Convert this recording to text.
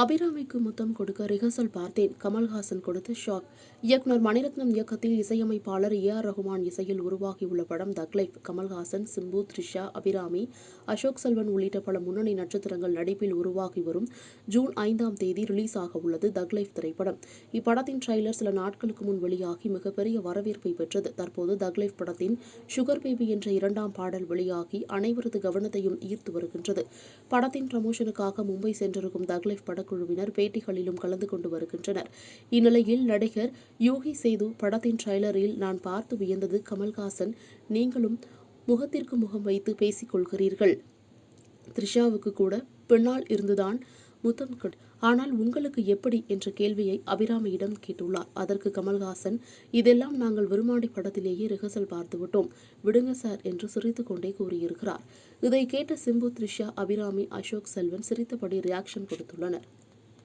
அபிராமிக்கு முத்தம் கொடுக்க ரிஹர்சல் பார்த்தேன். கமல்ஹாசன் கொடுத்த ஷாக் இயக்குனர் மணிரத்னம் இயக்கத்தில் இசையமைப்பாளர் ஏ ஆர் ரகுமான் இசையில் உருவாகியுள்ள படம் தக் லைஃப் கமல்ஹாசன் சிம்பு த்ரிஷா அபிராமி அசோக் செல்வன் உள்ளிட்ட பல முன்னணி நட்சத்திரங்கள் நடிப்பில் உருவாகி வரும் ஜூன் ஐந்தாம் தேதி ரிலீஸ் ஆக உள்ளது தக் லைஃப் திரைப்படம். இப்படத்தின் ட்ரெய்லர் சில நாட்களுக்கு முன் வெளியாகி மிகப்பெரிய வரவேற்பை பெற்றது. தற்போது தக் லைஃப் படத்தின் சுகர் பேபி என்ற இரண்டாம் பாடல் வெளியாகி அனைவரது கவனத்தையும் ஈர்த்து வருகின்றது. படத்தின் ப்ரமோஷனுக்காக மும்பை சென்றிருக்கும் தக்லைஃப் குழுவினர் பேட்டிகளிலும் கலந்து கொண்டு வருகின்றனர். இந்நிலையில் நடிகர் யோகி சேது படத்தின் ட்ரைலரில் நான் பார்த்து வியந்தது கமல்ஹாசன். நீங்களும் முகத்திற்கு முகம் வைத்து பேசிக் கொள்கிறீர்கள். த்ரிஷாவுக்கு கூட பின்னால் இருந்துதான் முத்தம் கொடு ஆனால் உங்களுக்கு எப்படி? என்ற கேள்வியை அபிராமியிடம் கேட்டுள்ளார். அதற்கு கமல்ஹாசன் இதெல்லாம் நாங்கள் விருமாண்டி படத்திலேயே ரிஹர்சல் பார்த்துவிட்டோம் விடுங்க சார் என்று சிரித்து கொண்டே கூறியிருக்கிறார். இதை கேட்ட சிம்பு த்ரிஷா அபிராமி அசோக் செல்வன் சிரித்தபடி ரியாக்ஷன் கொடுத்துள்ளனர்.